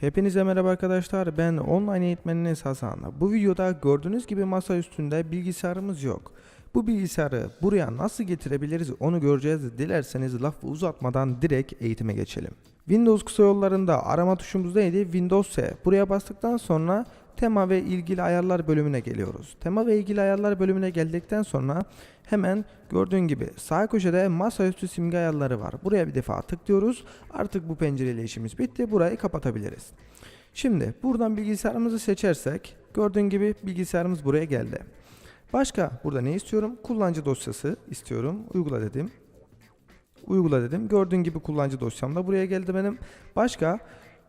Hepinize merhaba arkadaşlar. Ben online eğitmeniniz Hasan. Bu videoda gördüğünüz gibi masa üstünde bilgisayarımız yok. Bu bilgisayarı buraya nasıl getirebiliriz onu göreceğiz. Dilerseniz lafı uzatmadan direkt eğitime geçelim. Windows kısa yollarında arama tuşumuz neydi? Windows S. Buraya bastıktan sonra tema ve ilgili ayarlar bölümüne geliyoruz. Tema ve ilgili ayarlar bölümüne geldikten sonra hemen gördüğün gibi sağ köşede masaüstü simge ayarları var. Buraya bir defa tıklıyoruz. Artık bu pencereyle işimiz bitti. Burayı kapatabiliriz. Şimdi buradan bilgisayarımızı seçersek gördüğün gibi bilgisayarımız buraya geldi. Başka burada ne istiyorum? Kullanıcı dosyası istiyorum. Uygula dedim. Uygula dedim. Gördüğün gibi kullanıcı dosyam da buraya geldi benim. Başka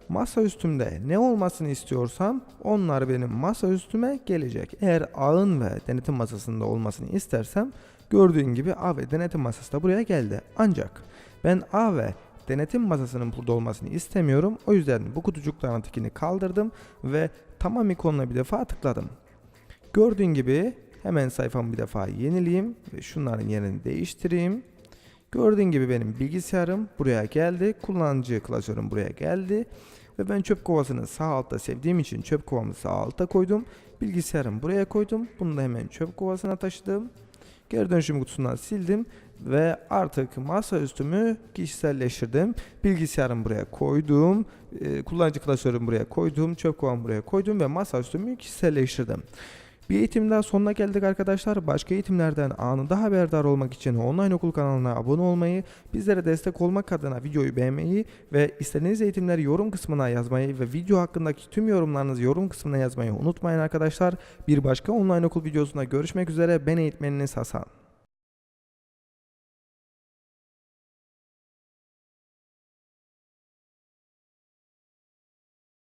masa üstümde ne olmasını istiyorsam onlar benim masa üstüme gelecek. Eğer ağın ve denetim masasında olmasını istersem gördüğün gibi A ve denetim masası da buraya geldi. Ancak ben A ve denetim masasının burada olmasını istemiyorum. O yüzden bu kutucukların tikini kaldırdım ve tamam ikonuna bir defa tıkladım. Gördüğün gibi hemen sayfamı bir defa yenileyim ve şunların yerini değiştireyim. Gördüğün gibi benim bilgisayarım buraya geldi. Kullanıcı klasörüm buraya geldi. Ve ben çöp kovasını sağ altta sevdiğim için çöp kovamı sağ alta koydum. Bilgisayarımı buraya koydum. Bunu da hemen çöp kovasına taşıdım. Geri dönüşüm kutusundan sildim ve artık masa üstümü kişiselleştirdim. Bilgisayarımı buraya koydum, e, kullanıcı klasörümü buraya koydum, çöp kovamı buraya koydum ve masa üstümü kişiselleştirdim. Bir eğitim daha sonuna geldik arkadaşlar. Başka eğitimlerden anında haberdar olmak için online okul kanalına abone olmayı, bizlere destek olmak adına videoyu beğenmeyi ve istediğiniz eğitimleri yorum kısmına yazmayı ve video hakkındaki tüm yorumlarınızı yorum kısmına yazmayı unutmayın arkadaşlar. Bir başka online okul videosunda görüşmek üzere. Ben eğitmeniniz Hasan.